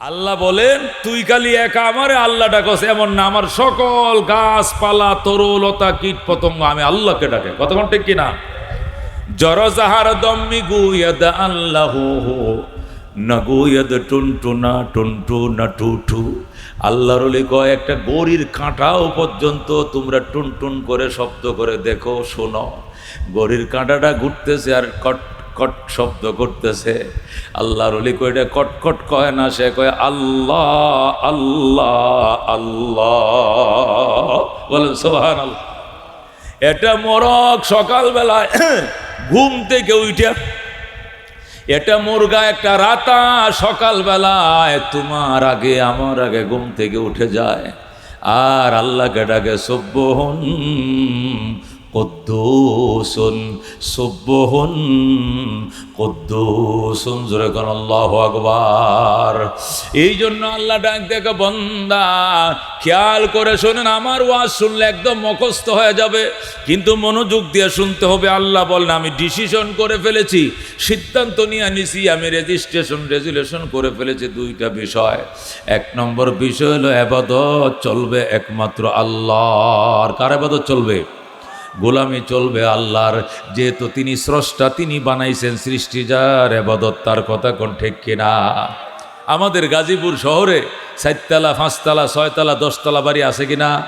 আল্লাহ বলেন, তুই খালি একা আমারে আল্লাহ ডাকস, এমন না, আমার সকল গাছপালা তরুলতা কীট পতঙ্গ আমি আল্লাহকে ডাকে। কতক্ষণ ঠিক কিনা? জর যাহার দম্মি গুয়দ আল্লাহ নগুয়দ টুনটুনা টুনটুনা টুটু। আল্লাহর কয়, একটা গড়ির কাঁটাও পর্যন্ত তোমরা টুনটুন করে শব্দ করে দেখো, শোনো। গরির কাঁটাটা ঘুরতেছে আর কট কট শব্দ করতেছে। আল্লাহর অলি কয়টা কটকট কয় না? সে কয়, আল্লাহ আল্লাহ আল্লাহ। বলেন সোহান আল্লাহ এটা মরক সকালবেলায় ঘুম থেকে উঠে। এটা মুরগা একটা রাতা সকালবেলায় তোমার আগে, আমার আগে ঘুম থেকে উঠে যায়। আর আল্লাহকে ডাকে সব্যহন কদ্দুসুন সব্যহন কদ্দুসুন, জোরে আল্লাহ এই জন্য আল্লাহ ডাক দেখে বন্দা, খেয়াল করে শোনেন, আমার ওয়াজ শুনলে একদম মুখস্থ হয়ে যাবে। কিন্তু মনোযোগ দিয়ে শুনতে হবে, আল্লাহ বলেন, আমি ডিসিশন করে ফেলেছি, সিদ্ধান্ত নিয়ে নিছি, আমি রেজিস্ট্রেশন রেজুলেশন করে ফেলেছি দুইটা বিষয়। এক নম্বর বিষয় হলো, আবাদত চলবে একমাত্র আল্লাহর। কার আবাদত চলবে? গোলামি চলবে আল্লাহর। যেহেতু তিনি স্রষ্টা, তিনি বানাইছেন সৃষ্টি, যার তার কথা কোন ঠিক কিনা? আমাদের গাজীপুর শহরে চারতলা, পাঁচতলা, ছয়তলা, দশতলা বাড়ি আছে কিনা?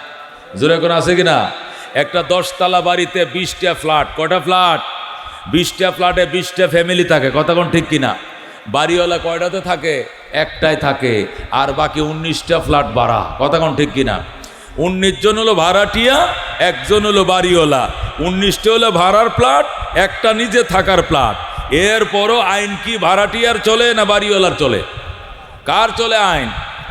জোরে কোন আছে কিনা? একটা দশতলা বাড়িতে বিশটা ফ্ল্যাট। কটা ফ্ল্যাট? বিশটা ফ্ল্যাটে বিশটা ফ্যামিলি থাকে, কথা কোন ঠিক কিনা? বাড়িওয়ালা কয়টাতে থাকে? একটাই থাকে। আর বাকি উনিশটা ফ্ল্যাট বাড়া কথা কোন ঠিক কিনা? উনিশ জন হলো ভাড়াটিয়া, একজন হলো বাড়িওয়ালা। উনিশটা হলো ভাড়ার প্লাট, একটা নিজে থাকার প্লাট। এরপরও আইন কি ভাড়াটিয়ার চলে না বাড়িওয়ালার চলে? কার চলে আইন?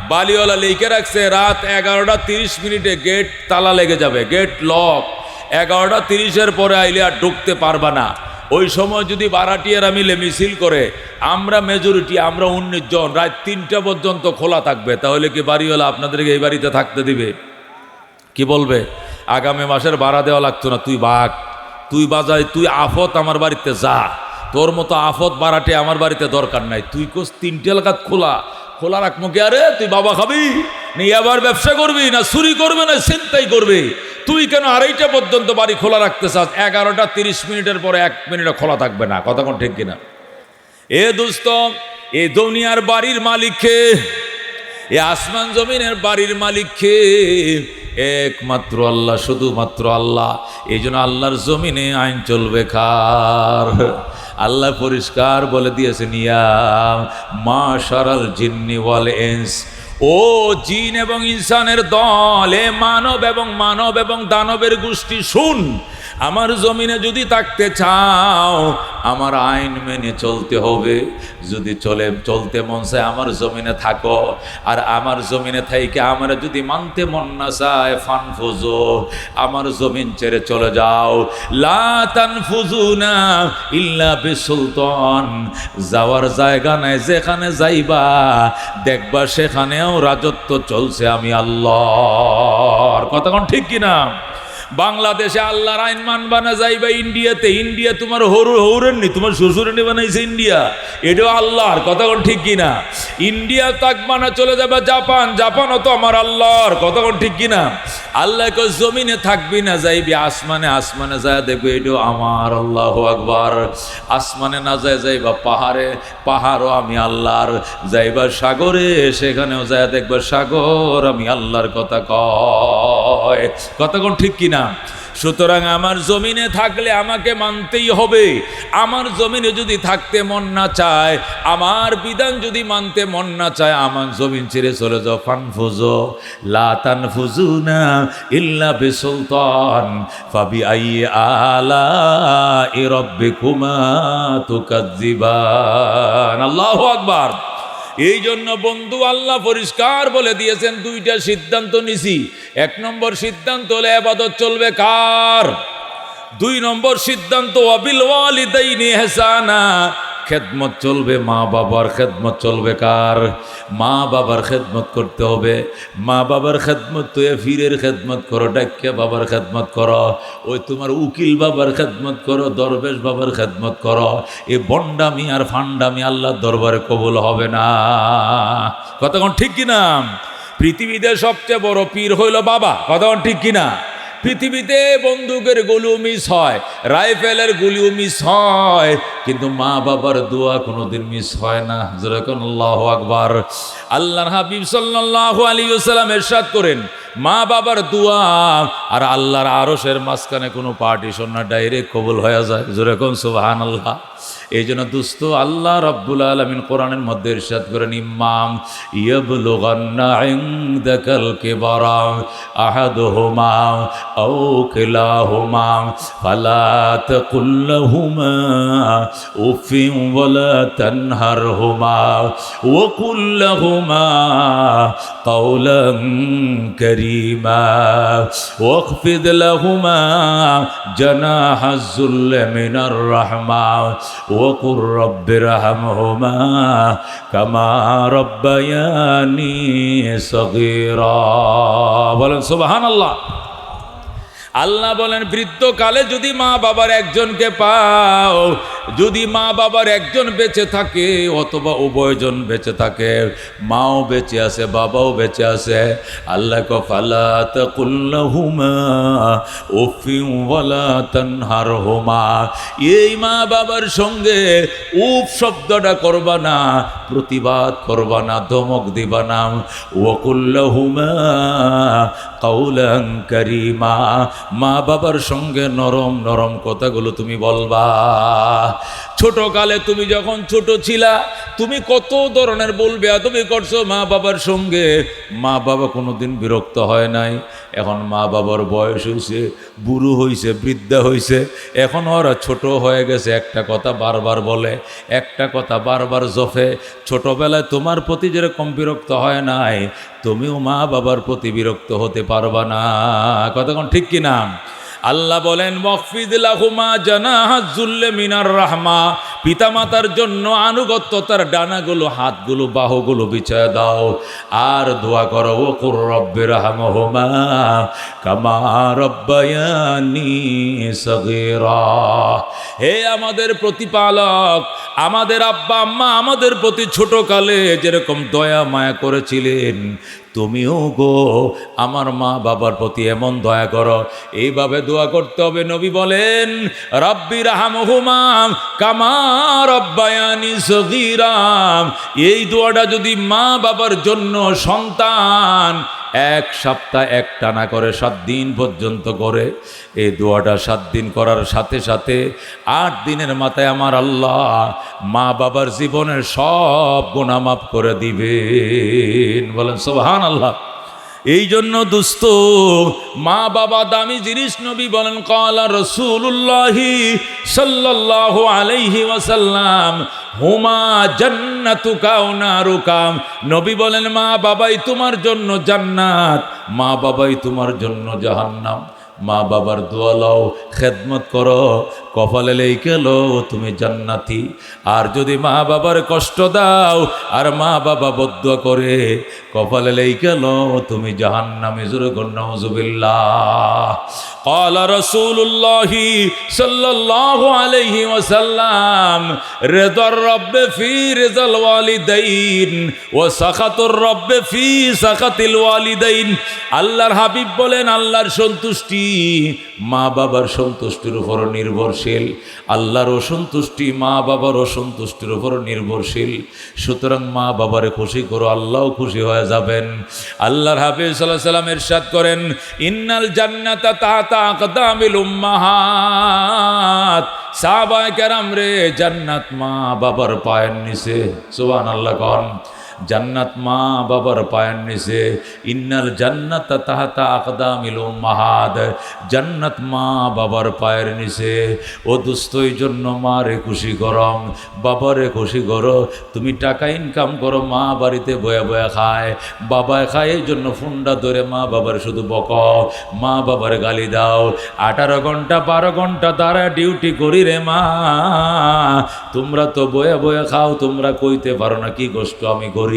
বালিওয়ালা লিখে রাখছে, রাত এগারোটা তিরিশ মিনিটে গেট তালা লেগে যাবে, গেট লক। এগারোটা তিরিশের পরে আইলে আর ঢুকতে পারবা না। ওই সময় যদি বারাটিয়ারা মিলে মিছিল করে, আমরা মেজরিটি আমরা উনিশ জন, রাত তিনটা পর্যন্ত খোলা থাকবে, তাহলে কি বাড়িওয়ালা আপনাদেরকে এই বাড়িতে থাকতে দিবে? কি বলবে? আগামী মাসের ভাড়া দেওয়া লাগতো না, তুই বাঘ। তুই বাজাই, তুই আফত আমার বাড়িতে যা। তোর মতো আফত বাড়াটে আমার বাড়িতে দরকার নাই। তুই কোস তিনটে এলাকাত খোলা। খোলা রাখব কি? আরে, তুই বাবা খাবি? না আবার ব্যবসা করবি, না চুরি করবে, না চিন্তাই করবি? তুই কেন আড়াইটা পর্যন্ত বাড়ি খোলা রাখতে চাস? এগারোটা তিরিশ মিনিটের পরে এক মিনিটে খোলা থাকবে না। কথা কোন ঠিক কিনা? এ দোস্ত, এ দুনিয়ার বাড়ির মালিককে এ আসমান জমিনের বাড়ির মালিককে একমাত্র আল্লাহ, শুধুমাত্র আল্লাহ। এই জন্য আল্লাহর জমিনে আইন চলবে খার আল্লাহ পরিষ্কার বলে দিয়েছেন, ইয়া মা সারাল জিন্নি ওয়াল এন্স ও জিন এবং ইনসানের দল, এ মানব এবং মানব এবং দানবের গোষ্ঠী, শুন। আমার জমিনে যদি থাকতে চাও, আমার আইন মেনে চলতে হবে। যদি চলে, চলতে মন চায় আমার জমিনে থাকো। আর আমার জমিনে থাইকে আমার যদি মানতে মন না চায়, ফান ফুজো, আমার জমিন ছেড়ে চলে যাও। লাতান ফুজু না ইল্লা সুলতান যাওয়ার জায়গা নাই, যেখানে যাইবা, দেখবা সেখানেও রাজত্ব চলছে আমি আল্লাহর। কতক্ষণ ঠিক কিনা? বাংলাদেশে আল্লাহর আইন মানবা না যাইবা ইন্ডিয়াতে, ইন্ডিয়া তোমার হরু হৌরেন নি তোমার শ্বশুরে নি বানাইছে ইন্ডিয়া। এটাও আল্লাহর কতক্ষণ ঠিক কিনা? ইন্ডিয়া তাক না, চলে যাবে জাপান। জাপানও তো আমার আল্লাহর কতক্ষণ ঠিক কিনা? আল্লাহ কো জমিনে থাকবি না, যাইবি আসমানে আসমানে যায় দেখবে, এটাও আমার আল্লাহ আকবার। আসমানে না যায় যাইবা পাহাড়ে, পাহাড়ও আমি আল্লাহর। যাইবা সাগরে, সেখানেও যায় দেখবা সাগর আমি আল্লাহর কথা কয়। কতক্ষণ ঠিক কিনা? সুতরাং আমার জমিনে থাকলে আমাকে মানতেই হবে। আমার জমিনে যদি থাকতে মন না চায়, আমার বিধান যদি মানতে মন না চায়, আমার জমিন ছেড়ে চলে যাও। ফানফুজো লাতান ফুজু না ইল্লা বে সুলতান ফাবি আই আলা এ রব্বে কুমা তুকাজিবান আল্লাহ আকবার। এই জন্য বন্ধু আল্লাহ পরিষ্কার বলে দিয়েছেন, দুইটা সিদ্ধান্ত নিছি। এক নম্বর সিদ্ধান্ত হলে আবাদত চলবে কার? দুই নম্বর সিদ্ধান্ত অবিল ওয়ালিদাইনি হেসানা খেদমত চলবে, মা বাবার খেদমত চলবে কার? মা বাবার খেদমত করতে হবে। মা বাবার খেদমত তো এ ফিরের খেদমত করো, ডাক্যা বাবার খেদমত করো। ওই তোমার উকিল বাবার খেদমত করো, দরবেশ বাবার খেদমত করো। এ বন্ডামি আর ফান্ডামি আল্লাহর দরবারে কবুল হবে না। কতক্ষণ ঠিক কিনা? পৃথিবীতে সবচেয়ে বড় পীর হইল বাবা। কতক্ষণ ঠিক কিনা? পৃথিবীতে বন্দুকের গুলিও মিস হয়, রাইফেলের গুলিও মিস হয়, কিন্তু মা বাবার দোয়া কোনোদিন মিস হয় না। যেরকম আল্লাহ আকবার। আল্লাহর হাবিব সাল্লাহ আলী সাল্লাম এরশাদ করেন, মা বাবার দোয়া, আর আল্লাহর আরসের মাঝখানে কোনো পার্টিশন না ডাইরেক্ট কবুল হয়ে যায়। যেরকম সুবাহান আল্লাহ এই জন্য দুস্থ আল্লাহ রব্বুল আলমিন কোরআনের মধ্যে ইরশাদ করেন, ইমাম ইয়াবলুগান্না ইনদাকাল কিবারা আহাদুহুমা আও কিলাহুমা ফালা তাকুল লাহুমা উফিন ওয়ালা তানহারহুমা ওয়া কুল লাহুমা কাওলান কারীমা واخفض لهما جناح الذل من الرحمة وقل رب ارحمهما كما ربياني صغيرا বলেন সুবহান আল্লাহ আল্লাহ বলেন, বৃদ্ধকালে যদি মা বাবার একজনকে পাও, যদি মা বাবার একজন বেঁচে থাকে, অথবা উভয়জন বেঁচে থাকে, মাও বেঁচে আছে, বাবাও বেঁচে আছে, আল্লাহ তানহার হোমা এই মা বাবার সঙ্গে উপ শব্দটা করবা না, প্রতিবাদ করবা না, ধমক দিবা না। ওকুল্লাহুমা কাউলাং কারিমা। মা বাবার সঙ্গে নরম নরম কথাগুলো তুমি বলবা। ছোট কালে তুমি যখন ছোট ছিলা, তুমি কত ধরনের বলবে তুমি করছ মা বাবার সঙ্গে? মা বাবা কোনোদিন বিরক্ত হয় নাই। এখন মা বাবার বয়স হয়েছে বুড়ো হয়েছে বৃদ্ধা হয়েছে এখন ওরা ছোট হয়ে গেছে, একটা কথা বারবার বলে, একটা কথা বারবার জফে ছোটবেলায় তোমার প্রতি যেরকম বিরক্ত হয় নাই, তুমিও মা বাবার প্রতি বিরক্ত হতে পারবা না। কতক্ষণ ঠিক কি কিনা? আল্লাহ বলেন মকফিদুল্লাহুমা জানাহাজুল্লে মিনার রাহমা। পিতামাতার জন্য আনুগত্যতার ডানাগুলো, হাতগুলো, বাহুগুলো বিছায় দাও। আর দোয়া করো, ও কুর রব্বে রাহমহুমা কামা রব্বায়ানি সগীরা। হে আমাদের প্রতিপালক, আমাদের আব্বা আম্মা আমাদের প্রতি ছোটকালে যেরকম দয়া, মায়া করেছিলেন তুমিও গো আমার মা বাবার প্রতি এমন দয়া করো। এইভাবে দোয়া করতে হবে, নবী বলেন, রব্বি রাহামহুমাম কামা রব্বায়ানি সগীরাম এই দোয়াটা যদি মা বাবার জন্য সন্তান এক সপ্তাহ এক টানা করে সাত দিন পর্যন্ত করে, এই দোয়াটা সাত দিন করার সাথে সাথে আট দিনের মাথায় আমার আল্লাহ মা বাবার জীবনের সব গুণা মাফ করে দিবেন। বলেন সোহান আল্লাহ এই জন্য দুস্থ, মা বাবা দামি জিনিস নবী বলেন, কলা রসুল্লাহি সাল্লাহ আলাইহি ওয়াসাল্লাম, হুমা জান্নাতুকা ও নারুকাম নবী বলেন, মা বাবাই তোমার জন্য জান্নাত, মা বাবাই তোমার জন্য জাহান্নাম। মা বাবার দোয়া লও, খেদমত করো কপালে লেইকে লো তুমি জান্নাতি আর যদি মা বাবার কষ্ট দাও আর মা বাবা বদ্ধ করে কপালে লেইকে লো তুমি জাহান্নামে জোরে গন্নাউজুবিল্লাহ قال رسول الله صلى الله عليه وسلم رضا الرب في رضا الوالدين وسخط الرب في سخط الوالدين আল্লাহর হাবিব বলেন আল্লাহর সন্তুষ্টি মা বাবার সন্তুষ্টির উপর নির্ভরশীল আল্লাহর অসন্তুষ্টি মা বাবার অসন্তুষ্টির উপর নির্ভরশীল। সুতরাং মা বাবারে খুশি করো, আল্লাহও খুশি হয়ে যাবেন। আল্লাহর হাবিব সাল্লাহ সাল্লাম এরশাদ করেন, ইন্নাল জান্নাতা তাহাতা আকদামিল উম্মাহাত। সাহাবায়ে কেরাম রে, জান্নাত মা বাবার পায়ের নিচে। সুবহানাল্লাহ কন। জান্নাত মা বাবার পায়ের নিচে। ইন্নাল জান্নাত তাহাতা আকদামিল মাহাদ। জান্নাত মা বাবার পায়ের নিচে। ও দুস্থ, এই জন্য মারে খুশি করম, বাবারে খুশি করো। তুমি টাকা ইনকাম করো, মা বাড়িতে বয়া বয়া খায়। বাবায় খায়, এই জন্য ফোনটা ধরে মা বাবার শুধু বক। মা বাবার গালি দাও। আঠারো ঘণ্টা, বারো ঘণ্টা তারা ডিউটি করি রে মা। তোমরা তো বয়া বয়া খাও, তোমরা কইতে পারো না কি কষ্ট আমি করি।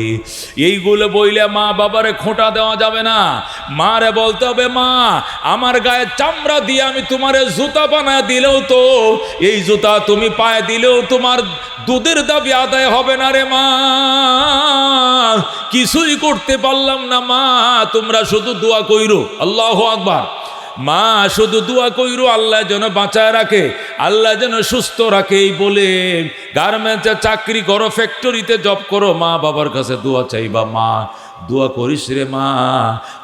এইগুলো বইলে মা বাবারে খোঁটা দেওয়া যাবে না। মারে বলতে হবে, মা, আমার গায়ে চামড়া দিয়ে আমি তোমারে জুতা বানায় দিলেও তো, এই জুতা তুমি পায়ে দিলেও তোমার দুধের দাবি আদায় হবে না রে মা। কিছুই করতে পারলাম না মা, তোমরা শুধু দোয়া কইরো। আল্লাহ আকবার। মা, শুধু দোয়া কইরো, আল্লাহ যেন বাঁচায় রাখে, আল্লাহ যেন সুস্থ রাখে এই বলে। গার্মেন্টসে চাকরি করো, ফ্যাক্টরিতে জব করো, মা বাবার কাছে দোয়া চাইবা, মা, দোয়া করিস রে মা।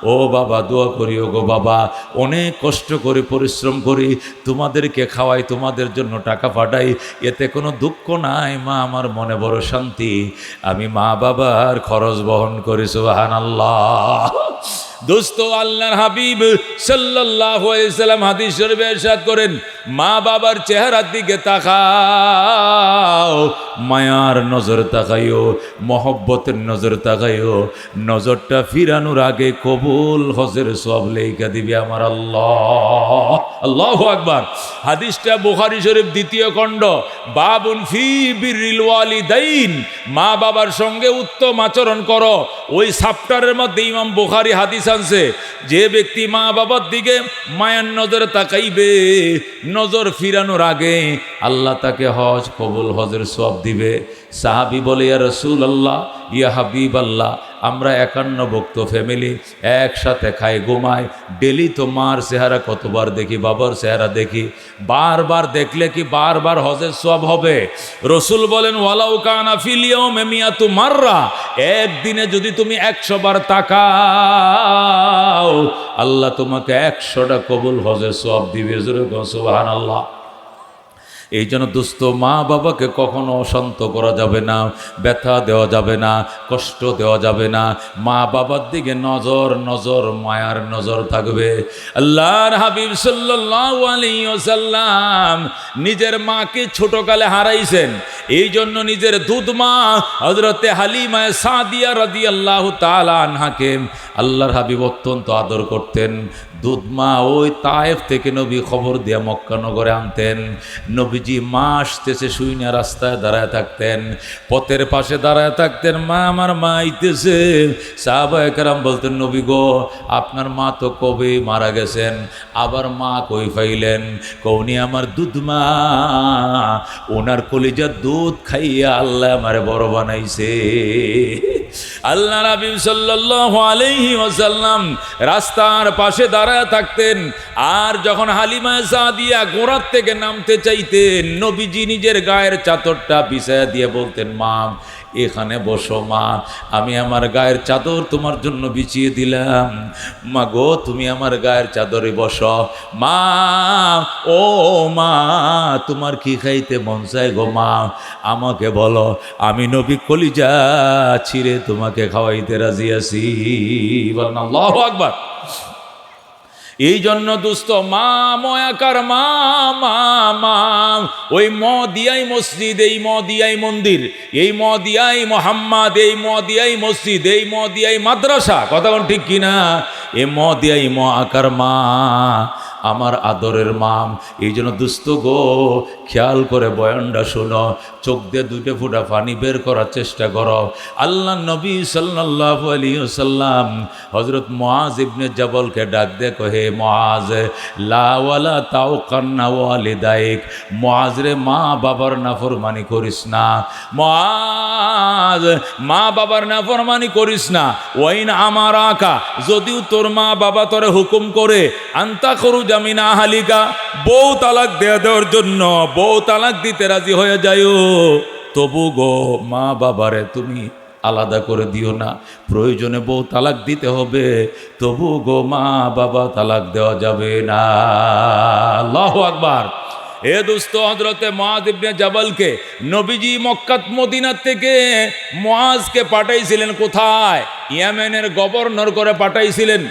ও বাবা, দোয়া করি ও গো বাবা, অনেক কষ্ট করে, পরিশ্রম করি তোমাদেরকে খাওয়াই, তোমাদের জন্য টাকা পাঠাই, এতে কোনো দুঃখ নাই মা, আমার মনে বড় শান্তি। আমি মা বাবার খরচ বহন করি সুবাহান আল্লাহ দোস্ত, আল্লাহর হাবিব আলাইহি সাল্লাম হাদিস শরীফে করেন, মা বাবার চেহারার দিকে তাকাও, মায়ার নজর তাকাইও, মহব্বতের নজর তাকাইও, নজরটা ফিরানোর আগে কবুল হজের সব লেখা দিবে আমার আল্লাহ। আল্লাহু আকবার। হাদিসটা বুখারী শরীফ দ্বিতীয় খণ্ড, বাবুন ফি বিরিল ওয়ালিদাইন, মা বাবার সঙ্গে উত্তম আচরণ করো। ওই সাপ্টারের মধ্যে ইমাম বুখারী হাদিস আনছে যে ব্যক্তি মা বাবার দিকে মায়ের নজরে তাকাইবে, নজর ফিরানোর আগে আল্লাহ তাকে হজ কবুল হজের সব দিবে। সাহাবি বলে, ইয়া রসুল আল্লাহ ইয়া হাবিব আল্লাহ আমরা একান্ন ভক্ত ফ্যামিলি একসাথে খাই, ঘুমাই। ডেলি তো মার চেহারা কতবার দেখি, বাবার চেহারা দেখি। বারবার দেখলে কি বারবার হজের সব হবে? রসুল বলেন, ওয়ালাউ কানা মেমিয়া তু মাররা। একদিনে যদি তুমি একশো বার তাকাও, আল্লাহ তোমাকে একশোটা কবুল হজের সব দিবে। সুবাহান আল্লাহ এই জন্য দুস্থ মা বাবাকে কখনো অশান্ত করা যাবে না, ব্যথা দেওয়া যাবে না, কষ্ট দেওয়া যাবে না। মা বাবার দিকে নজর নজর, মায়ার নজর থাকবে। আল্লাহর হাবিব ওয়াসাল্লাম নিজের মাকে ছোটকালে হারাইছেন। এই জন্য নিজের দুধ মা হজরতে হালিমায় সাদিয়া রাদিয়াল্লাহু তাআলা আনহাকে আল্লাহর হাবিব অত্যন্ত আদর করতেন। দুধমা ওই তায়েফ থেকে নবী খবর দিয়ে মক্কানগরে আনতেন। নবীজি মা আসতেছে শুই না রাস্তায় দাঁড়ায় থাকতেন। পথের পাশে দাঁড়ায় থাকতেন, মা আমার মা আইতেছে। সাহাবা একরাম বলতেন, নবী গো, আপনার মা তো কবে মারা গেছেন? আবার মা কই ফাইলেন? কৌনি আমার দুধমা, ওনার কলিজার দুধ খাইয়া আল্লাহ আমারে বড় বানাইছে। আল্লাহ রাবিব সাল্লাহ আলহি ওসাল্লাম রাস্তার পাশে দাঁড়ায় থাকতেন, আর যখন হালিমা সাদিয়া গোড়ার থেকে নামতে চাইতেন, নবীজি নিজের গায়ের চাতরটা বিছায়া দিয়ে বলতেন, মা এখানে বসো, মা। আমি আমার গায়ের চাদর তোমার জন্য বিছিয়ে দিলাম। মা গো, তুমি আমার গায়ের চাদরে বসো। মা, ও মা, তোমার কি খাইতে মন চায় গো, মা? আমাকে বলো, আমি নবী কলিজা ছিঁড়ে তোমাকে খাওয়াইতে রাজি আছি। বলেন আল্লাহ আকবার। এই জন্য দুস্থ, মা ময়াকার মা মা মা, ওই ম দিয়াই মসজিদ, এই ম দিয়াই মন্দির, এই ম দিয়াই মোহাম্মদ, এই ম দিয়াই মসজিদ, এই ম দিয়াই মাদ্রাসা। কথা ঠিক কিনা? এ ম দিয়াই ম আকার মা আমার আদরের মাম। এই জন্য দুস্থ গো, খেয়াল করে বয়ানটা শোনো। চোখ দিয়ে দুইটা ফুটা পানি বের করার চেষ্টা করো। আল্লাহ নবী সাল্লাহ আলী সাল্লাম হজরত মহাজ ইবনে জবলকে ডাক দে কহে মহাজ লাওয়ালা তাও কান্না ওয়ালি দায়িক মহাজ রে, মা বাবার নাফরমানি করিস না। মহাজ মা বাবার নাফরমানি করিস না। ওয়াইন আমার আঁকা যদিও তোর মা বাবা তোরে হুকুম করে, আন্তা করু জামিনা হালিকা, বউ তালাক দেয়া দেওয়ার জন্য, বউ তালাক দিতে রাজি হয়ে যায়ও। তবু গো, মা বাবারে তুমি আলাদা করে দিও না, প্রয়োজনে বউ তালাক দিতে হবে। তবু গো, মা বাবা তালাক দেওয়া যাবে না। আল্লাহ আকবার। এ দুস্ত হজরতে মহাজ ইবনে জাবালকে নবীজি মক্কাত মদিনার থেকে মহাজকে পাঠাইছিলেন কোথায়? ইয়ামেনের গভর্নর করে পাঠাইছিলেন।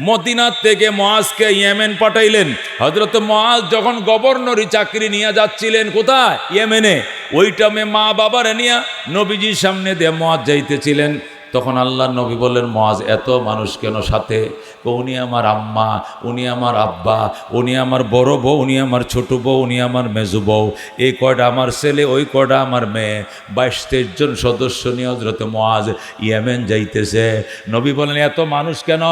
মদিনার থেকে মহাজকে ইয়েমেন পাঠাইলেন। হজরত মহাজ যখন গভর্নরি চাকরি নিয়ে যাচ্ছিলেন কোথায়? ইয়েমেনে। ওই টাইমে মা বাবারে নিয়ে নবীজির সামনে দিয়ে মহাজ যাইতেছিলেন। তখন আল্লাহ নবী বললেন, মহাজ, এত মানুষ কেন সাথে? উনি আমার আম্মা, উনি আমার আব্বা, উনি আমার বড় বউ, উনি আমার ছোট বউ, উনি আমার মেজু বউ, এই কয়টা আমার ছেলে, ওই কয়টা আমার মেয়ে। বাইশ তেইশ জন সদস্য নিয়ে হজরত মহাজ ইয়েমেন যাইতেছে। নবী বলেন এত মানুষ কেন?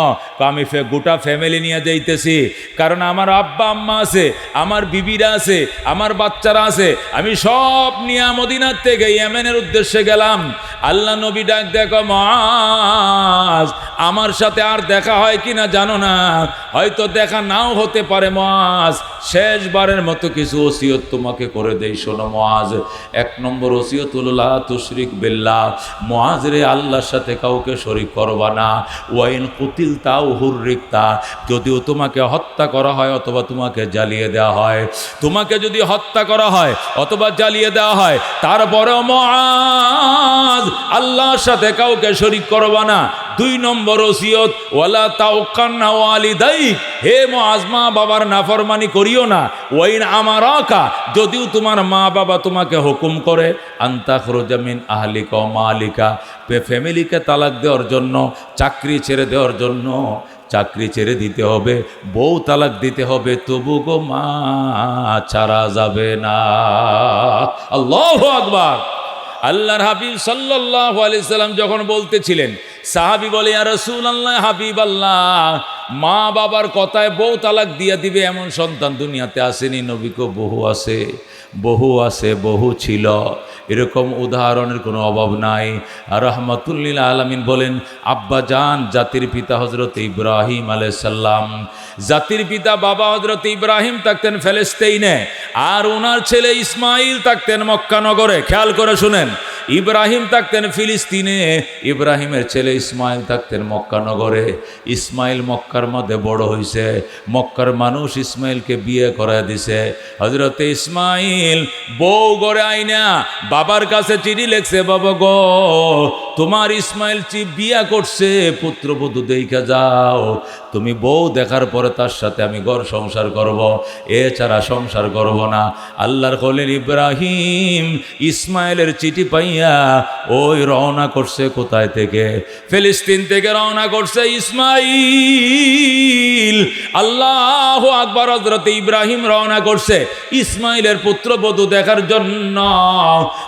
আমি গোটা ফ্যামিলি নিয়ে যাইতেছি। কারণ আমার আব্বা, আম্মা আছে, আমার বিবিরা আছে, আমার বাচ্চারা আছে। আমি সব নিয়ে মদিনার থেকে ইয়েমেনের উদ্দেশ্যে গেলাম। আল্লাহ নবী ডাক, দেখো মাজ আমার সাথে আর দেখা হয় কিনা জানো না? হয়তো দেখা নাও হতে পারে মাজ শেষবারের মতো কিছু ওসিয়ত তোমাকে করে দেই, শোনো মাজ এক নম্বর ওসিয়তুল্লাহ তুশরিক বিল্লাহ। মাজ রে আল্লাহর সাথে কাউকে শরিক করবা না। ওয়াইন কুতিল তাও হুররিকতা। যদিও তোমাকে হত্যা করা হয় অথবা তোমাকে জ্বালিয়ে দেওয়া হয়। তোমাকে যদি হত্যা করা হয় অথবা জ্বালিয়ে দেওয়া হয়, তারপরেও মহাজ আল্লাহর সাথে কাউকে শরিক করবা না। দুই নম্বর ওসিয়ত, ওয়ালা তাওকান্না ওয়ালিদাই হে মহাজ মা বাবার নাফরমানি করিও না। ওয়াইন আমার আকা যদিও তোমার মা বাবা তোমাকে হুকুম করে, আন্তা খরজামিন আহলিকা মালিকা। ফ্যামিলিকে তালাক দেওয়ার জন্য, চাকরি ছেড়ে দেওয়ার জন্য, চাকরি ছেড়ে দিতে হবে, বউ তালাক দিতে হবে, তবু গো মা ছাড়া যাবে না। আল্লাহ আকবার। আল্লাহর হাবিব সাল্লাহ আলাইসাল্লাম যখন বলতেছিলেন, সাহাবি বলে আর রসুল আল্লাহ হাবিব আল্লাহ মা বাবার কথায় বউ তালাক দিয়া দিবে, এমন সন্তান দুনিয়াতে আসেনি নবীকে বহু আছে। বহু আছে, বহু ছিল। এরকম উদাহরণের কোনো অভাব নাই। আর রহমতুল্লিল আলমিন বলেন, আব্বা জান জাতির পিতা হজরত ইব্রাহিম আলাইসাল্লাম জাতির পিতা, বাবা হজরত ইব্রাহিম থাকতেন ফেলেস্তেইনে আর ওনার ছেলে ইসমাইল থাকতেন মক্কানগরে। খেয়াল করে শুনেন, ইব্রাহিম থাকতেন ফিলিস্তিনে, ইব্রাহিমের ছেলে ইসমাইল থাকতেন মক্কানগরে। ইসমাইল মক্কার মধ্যে বড় হয়েছে মক্কার মানুষ ইসমাইলকে বিয়ে করায় দিছে। হজরতে ইসমাইল বউ গড়ে আইনা, বাবার কাছে চিঠি লেখছে, বাবা গ, তোমার ইসমাইল চি বিয়া করছে, পুত্রবধূ দেখা যাও তুমি বউ দেখার পরে তার সাথে আমি ঘর সংসার করব। এছাড়া সংসার করব না। আল্লাহর খলিল ইব্রাহিম ইসমাইলের চিঠি পাইয়া ওই রওনা করছে কোথায় থেকে? ফিলিস্তিন থেকে রওনা করছে ইসমাইল। আল্লাহ আকবর হজরত ইব্রাহিম রওনা করছে ইসমাইলের পুত্রবধূ দেখার জন্য।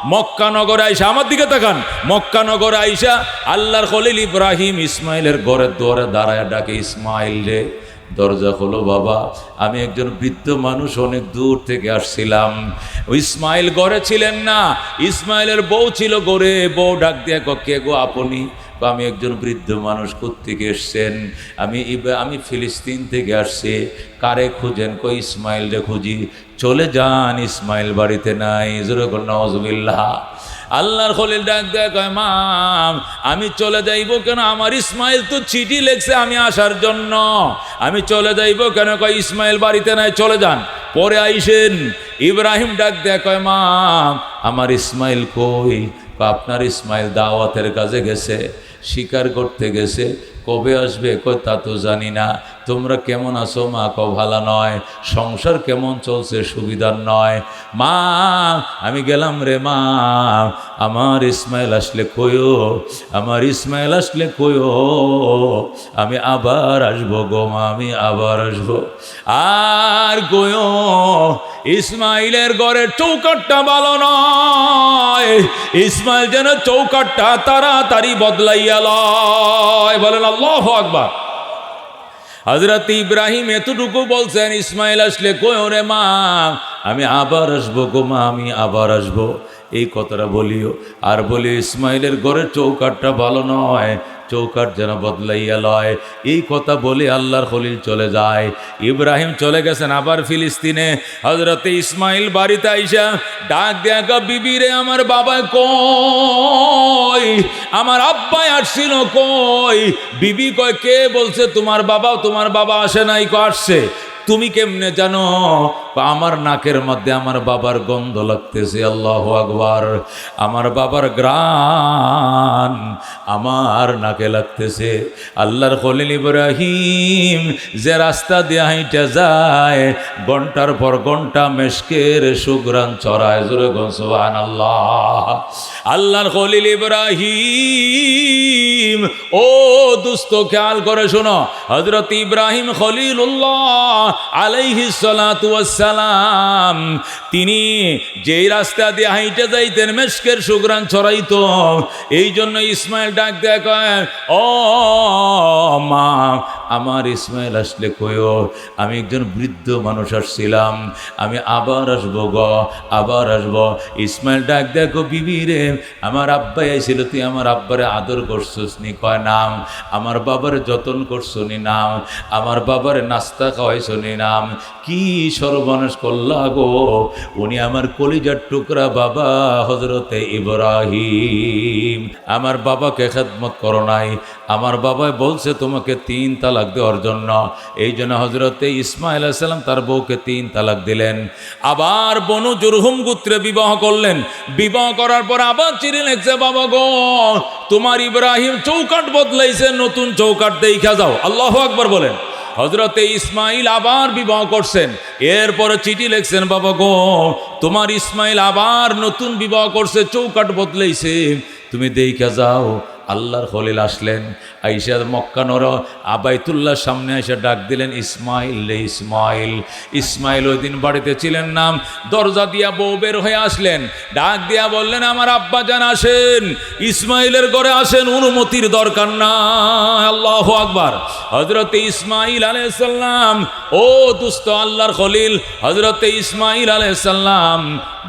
মক্কানগর আইসা, আমার দিকে তাকান। মক্কানগর আইসা আল্লাহর খলিল ইব্রাহিম ইসমাইলের ঘরের দুয়ারে দাঁড়ায় ডাকে ইসমাইল রে। দরজা খোলো বাবা। আমি একজন বৃদ্ধ মানুষ, অনেক দূর থেকে আসছিলাম। ইসমাইল গড়ে ছিলেন না। ইসমাইলের বউ ছিল গড়ে বউ ডাক দিয়ে কে গো আপনি? আমি একজন বৃদ্ধ মানুষ থেকে এসছেন? আমি আমি ফিলিস্তিন থেকে আসছি। কারে খুঁজেন? কই ইসমাইল রে খুঁজি। চলে যান, ইসমাইল বাড়িতে নাই। জোরে নজবিল্লাহ আল্লাহর খলিল ডাক দেয়, কয় মাম আমি চলে যাইব কেন? আমার ইসমাইল তো চিঠি লেখছে আমি আসার জন্য। আমি চলে যাইব কেন? কয়, ইসমাইল বাড়িতে নাই, চলে যান। পরে আইসেন, ইব্রাহিম ডাক দেয়, কয় মাম আমার ইসমাইল কই? আপনার ইসমাইল দাওয়াতের কাজে গেছে, শিকার করতে গেছে কবে আসবে? কই তা তো জানি না। তোমরা কেমন আছো? মা ক, ভালো নয়। সংসার কেমন চলছে? সুবিধার নয়। মা, আমি গেলাম রে মা। আমার ইসমাইল আসলে কইও আমার ইসমাইল আসলে কইও আমি আবার আসব গো মা, আমি আবার আসব। আর কইও ইসমাইলের ঘরের চৌকাটটা ভালো নয়। ইসমাইল যেন চৌকাটটা তাড়াতাড়ি বদলাইয়া লয়। বলেন, আল্লাহ আকবার। হজরত ইব্রাহিম এতটুকু বলছেন, ইসমাইল আসলে কই রে মা? আমি আবার আসব গো মা, আমি আবার আসব। এই কথাটা বলিও। আর বলি ইসমাইলের ঘরের চৌকাটটা ভালো নয়। চৌকাট যেন বদলাইয়া লয়। এই কথা বলে আল্লাহর খলিল চলে যায়। ইব্রাহিম চলে গেছেন আবার ফিলিস্তিনে। হজরতে ইসমাইল বাড়িতে আইসা ডাক দেখা বিবিরে আমার বাবা কই? আমার আব্বাই আসছিল কই? বিবি কয়, কে বলছে তোমার বাবা? তোমার বাবা আসে নাই, কো আসছে? তুমি কেমনে জানো? আমার নাকের মধ্যে আমার বাবার গন্ধ লাগতেছে, আল্লাহ আকবার। আমার বাবার গ্রান আমার নাকে লাগতেছে। আল্লাহর খলিল ইব্রাহিম যে রাস্তা দিয়ে হাইটা যায়, ঘণ্টার পর ঘণ্টা মেশকের সুগ্রান চড়ায় জোরে গনসবান আল্লাহ আল্লাহর খলিল ইব্রাহিম, ও দুস্থ খেয়াল করে শোনো। হজরত ইব্রাহিম খলিলুল্লাহ আলাইহি তিনি যেই রাস্তা দিয়ে হাইটে যাইতেন মেশকের সুগ্রান ছড়াইতো। এই জন্য ইসমাইল ডাক দেয় কয়, ও মা আমার ইসমাইল আসলে কয়ো? আমি একজন বৃদ্ধ মানুষ আসছিলাম আমি আবার আসব গ আবার আসব। ইসমাইল ডাক দেখো বিবি রে আমার আব্বাই আইছিল তুই আমার আব্বারে আদর করছিস নি? কয় নাম আমার বাবার যতন করছ নি নাম আমার বাবার নাস্তা খাওয়াইছো নি নাম কি সর্বনাশ করলা গো? উনি আমার কলিজার টুকরা বাবা হজরতে ইব্রাহিম। আমার বাবাকে খেদমত করো নাই। আমার বাবা বলছে, তোমাকে তিন তালাক দেওয়ার জন্য। এই জন্য হজরতে ইসমাইল সাল্লাম তার বউকে তিন তালাক দিলেন। আবার বনু জুরহুম গুত্রে বিবাহ করলেন। বিবাহ করার পর আবার চিঠি লিখছে, বাবা গো, তোমার ইব্রাহিম চৌকাট বদলাইছে, নতুন চৌকাট দেখা যাও। আল্লাহ আকবর বলেন। হজরতে ইসমাইল আবার বিবাহ করছেন। এরপরে চিঠি লিখছেন, বাবা গো, তোমার ইসমাইল আবার নতুন বিবাহ করছে চৌকাট বদলাইছে। তুমি দেখা যাও আল্লাহর খলিল আসলেন। আইসা মক্কানোর আবাইতুল্লাহ সামনে এসে ডাক দিলেন, ইসমাইল রে ইসমাইল ইসমাইল ওই দিন বাড়িতে ছিলেন নাম দরজা দিয়া বউ বের হয়ে আসলেন। ডাক দিয়া বললেন, আমার আব্বা জান আসেন, ইসমাইলের ঘরে আসেন, অনুমতির দরকার না আল্লাহ আকবার। হজরতে ইসমাইল আলাইসাল্লাম ও দুস্থ আল্লাহর খলিল হজরতে ইসমাইল আলাইসাল্লাম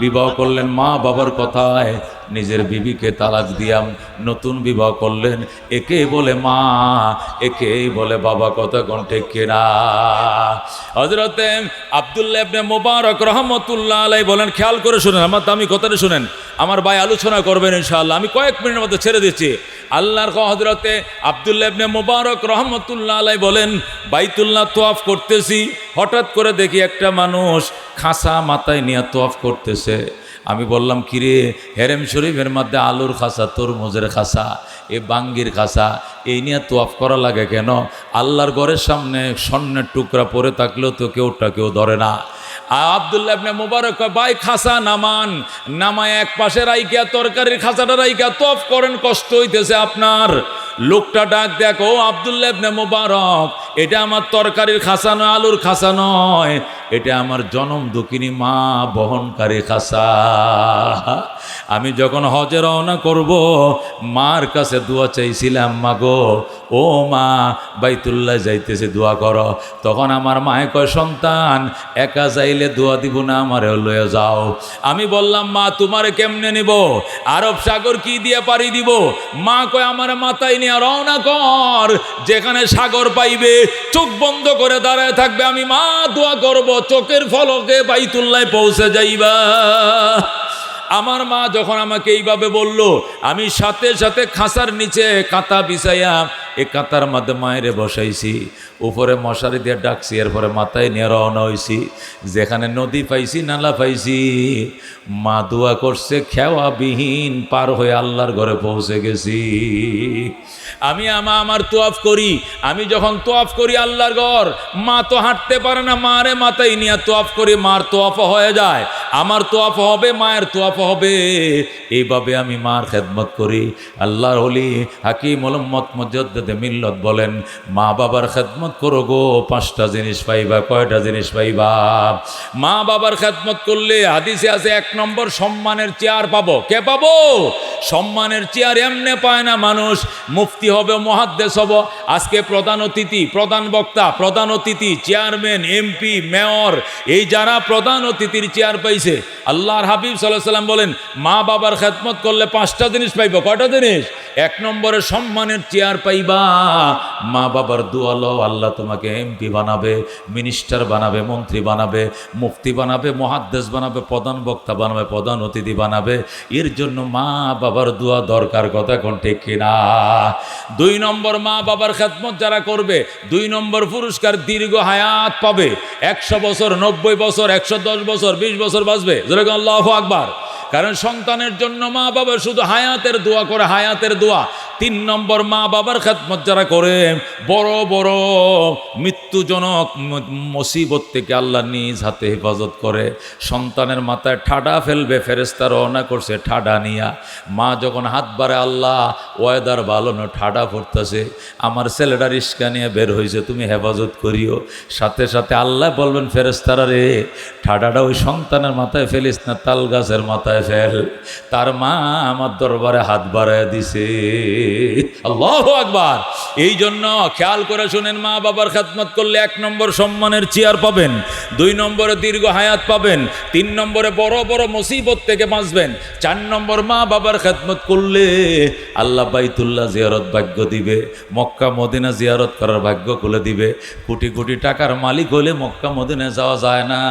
বিবাহ করলেন মা বাবার কথায়। নিজের বিবিকে তালাক দিয়াম নতুন বিবাহ করলেন। একে বলে মা একে বলে বাবা, কথা কণ্ঠে কেনা? হজরতে আবদুল্লাহ মোবারক রহমতুল্লাহ আলাই বলেন, খেয়াল করে শুনেন, আমার দামি কথাটা শুনেন, আমার ভাই আলোচনা করবেন ইনশাআল্লাহ, আমি কয়েক মিনিটের মধ্যে ছেড়ে দিচ্ছি। আল্লাহর হজরতে আবদুল্লাহ মোবারক রহমতুল্লাহ আলাই বলেন, বাইতুল্লাহ তোয়াফ করতেছি, হঠাৎ করে দেখি একটা মানুষ খাসা মাথায় নিয়ে তোয়াফ করতেছে। আমি বললাম, কিরে, হেরেম শরীফের মধ্যে আলুর খাসা, তরমুজের খাসা, এ বাঙ্গির খাসা, এই নিয়ে তোয়াফ করা লাগে কেন? আল্লাহর ঘরের সামনে স্বর্ণের টুকরা পরে থাকলেও তো কেউটা কেউ ধরে না। আবদুল্লাহ ইবনে মুবারক ভাই, খাসা নামান। নামায় এক পাশে রাইকা তরকারির খাসাটা রাইকা তফ করেন, কষ্ট হইতেছে আপনার। লোকটা ডাক, দেখো আবদুল্লাহ ইবনে মুবারক, এটা আমার তরকারির খাসা নয়, আলুর খাসা নয়। এটা আমার জনম দুঃখিনী মা বহনকারী খাসা। আমি যখন হজে রওনা করব, মার কাছে দোয়া চাইছিলাম, মা গো, ও মা, বাইতুল্লাহ যাইতেছে, দোয়া করো। তখন আমার মায়ে কয়, সন্তান, একা যাইলে দোয়া দিব না, আমারে লয়ে যাও। আমি বললাম, মা, তোমারে কেমনে নিব? আরব সাগর কি দিয়ে পারি দিব? মা কয়, আমার মাথায় নিয়ে রওনা কর। যেখানে সাগর পাইবে, চোখ বন্ধ করে দাঁড়ায় থাকবে। আমি, মা, দোয়া করব, চোখের ফলকে বাইতুল্লায় পৌঁছে যাইবা। আমার মা যখন আমাকে এইভাবে বলল, আমি সাথে সাথে খাসার নিচে কাঁথা বিছাইয়া এ কাঁথার মধ্যে মায়েরে বসাইছি। উপরে মশারি দিয়ে ডাকছি, এরপরে মাথায় নিয়ে রওনা হয়েছি যেখানে নদী পাইছি, নালা পাইছি। মা দোয়া করছে, খেওয়াবিহীন পার হয়ে আল্লাহর ঘরে পৌঁছে গেছি। আমি আমা, আমার তোয়াফ করি। আমি যখন তোয়াফ করি আল্লাহর ঘর, মা তো হাঁটতে পারে না। মারে মাথায় নিয়ে তোয়াফ করি, মার তোয়াফ হয়ে যায়। আমার তোয়াফ হবে, মায়ের তোয়াফ হবে। এইভাবে আমি মার খেদমত করি। আল্লাহর হলি হাকিম মোহাম্মদ মজদ্দে মিল্লত বলেন, মা বাবার খেদমত করো গো, পাঁচটা জিনিস পাইবা, কয়টা জিনিস পাইবা? মা বাবার খেদমত করলে হাদিসে আছে, এক নম্বর সম্মানের চেয়ার পাবো। কে পাবো? সম্মানের চেয়ার এমনে পায় না মানুষ। মুফতি হবে মহাদ্দেশ হব। আজকে প্রধান অতিথি, প্রধান বক্তা, প্রধান অতিথি, চেয়ারম্যান, এমপি, মেয়র, এই যারা প্রধান অতিথির চেয়ার পাইছে পাইছে আল্লাহর হাবিব সাল্লাহ সাল্লাম বলেন, মা বাবার খেদমত করলে পাঁচটা জিনিস পাইব। কয়টা জিনিস? এক নম্বরে সম্মানের চেয়ার পাইবা। মা বাবার দুয়ালো আল্লাহ তোমাকে এমপি বানাবে, মিনিস্টার বানাবে, মন্ত্রী বানাবে, মুফতি বানাবে মহাদ্দেশ বানাবে, প্রধান বক্তা বানাবে, প্রধান অতিথি বানাবে। এর জন্য মা বাবার দোয়া দরকার, কথা কোন ঠিক কিনা? দুই নম্বর, মা বাবার খেদমত যারা করবে, দুই নম্বর পুরস্কার দীর্ঘ হায়াত পাবে। একশো বছর, নব্বই বছর, একশো দশ বছর, বিশ বছর বাঁচবে যেরকম আল্লাহ আকবার। কারণ সন্তানের জন্য মা বাবা শুধু হায়াতের দোয়া করে, হায়াতের দোয়া। তিন নম্বর মা বাবার খেদমত যারা করে, বড় বড় মৃত্যুজনক মুসিবত থেকে আল্লাহ নিজ হাতে হেফাজত করে। সন্তানের মাথায় ঠাডা ফেলবে ফেরেস্তা রওনা করছে ঠাডা নিয়া। মা যখন হাত বাড়ে আল্লাহ, ওয়েদার ভালো না, ঠাডা পড়তেছে। আমার ছেলেটা রিস্কা নিয়ে বের হয়েছে তুমি হেফাজত করিও। সাথে সাথে আল্লাহ বলবেন ফেরেস্তারা রে, ঠাডাটা ওই সন্তানের মাথায় ফেলিস না, তাল গাছের মাথায় ফেল। তার মা আমার দরবারে হাত বাড়ায় দিছে। আল্লাহ আকবার। এই জন্য খেয়াল করে শুনেন, মা বাবার খেদমত করলে এক নম্বর সম্মানের চেয়ার পাবেন, দুই নম্বরে দীর্ঘ হায়াত পাবেন, তিন নম্বরে বড় বড় মুসিবত থেকে বাঁচবেন, চার নম্বর মা বাবার খেদমত করলে আল্লাহ বাইতুল্লাহ জিয়ারত ভাগ্য দিবে, মক্কা মদিনা জিয়ারত করার ভাগ্য খুলে দিবে। কোটি কোটি টাকার মালিক হলে মক্কা মদিনা যাওয়া যায় না।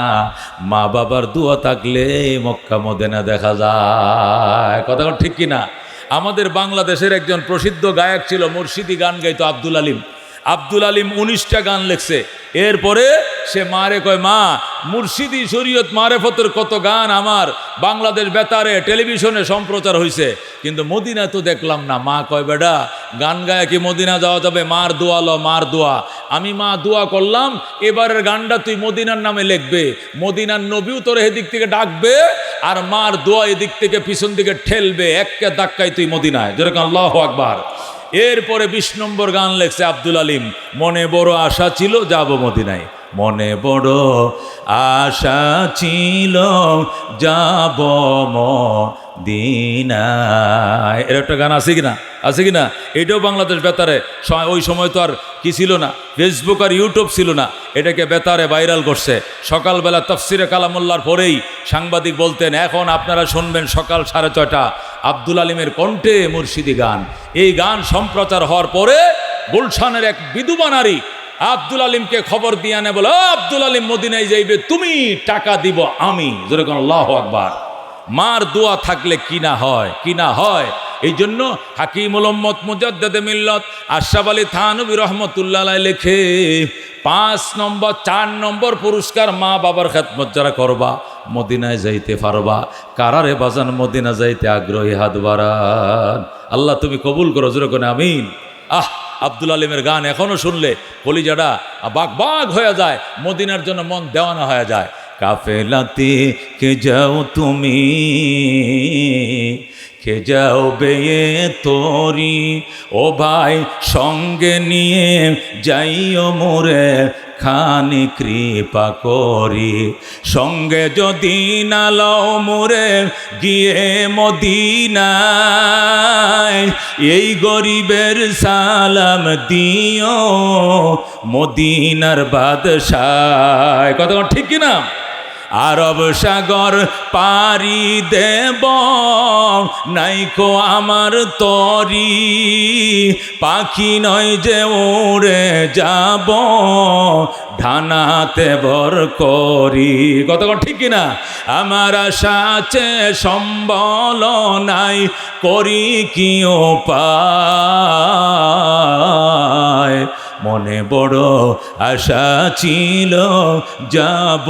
মা বাবার দুয়া থাকলে মক্কা মদিনা দেখা যায়। কথা ঠিক কিনা? আমাদের বাংলাদেশের একজন প্রসিদ্ধ গায়ক ছিল মুর্শিদি গান গাইতো আব্দুল আলিম। আব্দুল আলিম উনিশটা গান লেখছে। এরপরে সে মারে কয়, মা, মুর্শিদি শরীয়ত মারেফতের কত গান আমার। বাংলাদেশ বেতারে, টেলিভিশনে সম্প্রচার হয়েছে কিন্তু মদিনা তো দেখলাম না। মা কয়, বেডা, গান গায়ে কি মদিনা যাওয়া যাবে? মার দোয়া ল, মার দোয়া। আমি মা দোয়া করলাম, এবারের গানটা তুই মদিনার নামে লিখবে। মদিনার নবীও তোর এদিক থেকে ডাকবে আর মার দোয়া এদিক থেকে পিছন দিকে ঠেলবে। একে ধাক্কায় তুই মদিনায়। যেরকম আল্লাহ আকবার। এরপরে বিশ নম্বর গান লেখছে আব্দুল আলিম, মনে বড় আশা ছিল, যাব মদিনায়। মনে বড় আশা ছিল, যাব মদিনায়। এর একটা গান আছে কিনা? আছে কিনা? এটাও বাংলাদেশ বেতারে। ওই সময় তো আর কি ছিল না। ফেসবুক আর ইউটিউব ছিল না। এটাকে বেতারে ভাইরাল করছে। সকালবেলা তফসিরে কালামুল্লার পরেই সাংবাদিক বলতেন এখন আপনারা শুনবেন সকাল সাড়ে ছয়টা। আব্দুল আলিমের কণ্ঠে মুর্শিদি গান। এই গান সম্প্রচার হওয়ার পরে গুলশানের এক বিধবা নারী আব্দুল আলিমকে খবর দিয়ে আনে বলে "ও, আব্দুল আলিম মদিনায় যাইবে তুমি টাকা দিব আমি। যেরকম আল্লাহ আকবার। মার দোয়া থাকলে কিনা হয় কিনা হয়? এই জন্য হাকিমুল উম্মত মুজাদ্দেদে মিল্লত আশরাফ আলী থানবী রহমতুল্লাহ লেখে, পাঁচ নম্বর, চার নম্বর পুরস্কার মা বাবার খেদমত যারা করবা, মদিনায় যাইতে পারবা। কারারে বাজান মদিনা যাইতে আগ্রহী হাত বাড়ান। আল্লাহ তুমি কবুল করো যেরকম আমিন। আহ, আব্দুল আলিমের গান এখনও শুনলে কলিজাটা বাঘ বাঘ হয়ে যায়, মদিনার জন্য মন দেওয়ানা হয়ে যায়। কাফেলাতে কে যাও তুমি? কে যাও বেয়ে তোরি? ও ভাই, সঙ্গে নিয়ে যাইও মোরে খানি কৃপা করি। সঙ্গে যদি নালাও মোরে গিয়ে মদিনায়, এই গরিবের সালাম দিও মদিনার বাদশায়। কথা ঠিক কিনা? আরব সাগর পারি দেব। নাইকো আমার তরি। পাখি নয় যে উড়ে যাব। ঢানাতে ভর করি। কতক্ষণ ঠিক কিনা? আমার আছে সম্বল নাই, করি কি পায় মনে বড় আশা ছিল, যাব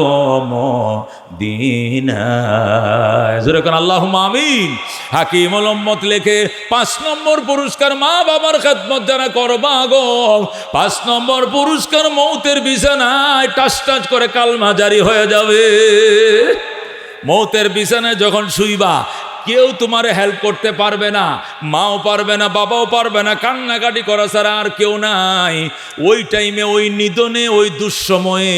যেরকম আল্লাহ আমিন। হাকিম উম্মত লেখে, পাঁচ নম্বর পুরস্কার মা বাবার খেদমত যারা করবা গো। পাঁচ নম্বর পুরস্কার মৌতের বিছানায় টাস টাচ করে কালমা জারি হয়ে যাবে। মৌতের বিছানায় যখন শুইবা কেউ তোমারে হেল্প করতে পারবে না, মাও পারবে না, বাবাও পারবে না, কান্নাকাটি করা ছাড়া আর কেউ নাই। ওই টাইমে ওই নিদনে, ওই দুঃসময়ে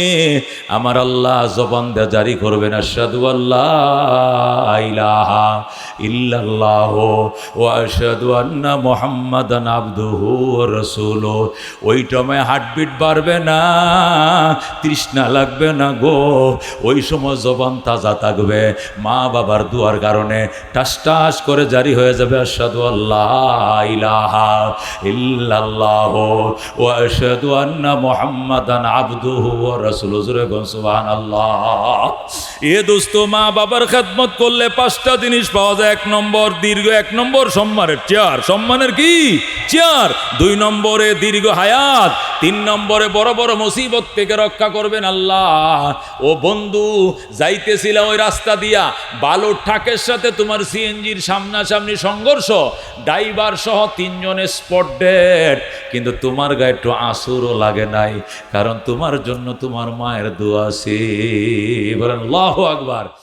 আমার আল্লাহ জবান দেয়া জারি করবেন আশাদু আল্লাহ ইলাহা ইল্লাল্লাহ ও আশাদু আন্না মুহাম্মাদান আবদুহু ওয়া রাসূলুহু ওই টাইমে হার্টবিট বাড়বে না, তৃষ্ণা লাগবে না গো। ওই সময় জবান তাজা থাকবে মা বাবার দুয়ার কারণে টাস টাস করে জারি হয়ে যাবে আল্লাহ ও আন্না কোন সুবহানাল্লাহ। এ দোস্ত, মা বাবার খেদমত করলে পাঁচটা জিনিস পাওয়া যায়। এক নম্বর, দীর্ঘ, এক নম্বর সম্মানের চেয়ার। সম্মানের কি? চেয়ার। দুই নম্বরে দীর্ঘ হায়াত। তিন নম্বরে বড় বড় মুসিবত থেকে রক্ষা করবেন আল্লাহ। ও বন্ধু, যাইতেছিল ওই রাস্তা দিয়া। বালুর ঠাকের সাথে তোমার সিএনজির সামনাসামনি সংঘর্ষ, ড্রাইভার সহ তিনজনে স্পট ডেট কিন্তু তোমার গায়ে একটু আসুরও লাগে নাই, কারণ তোমার জন্য তোমার মায়ের দোয়া সে বলেন লাহ আকবার।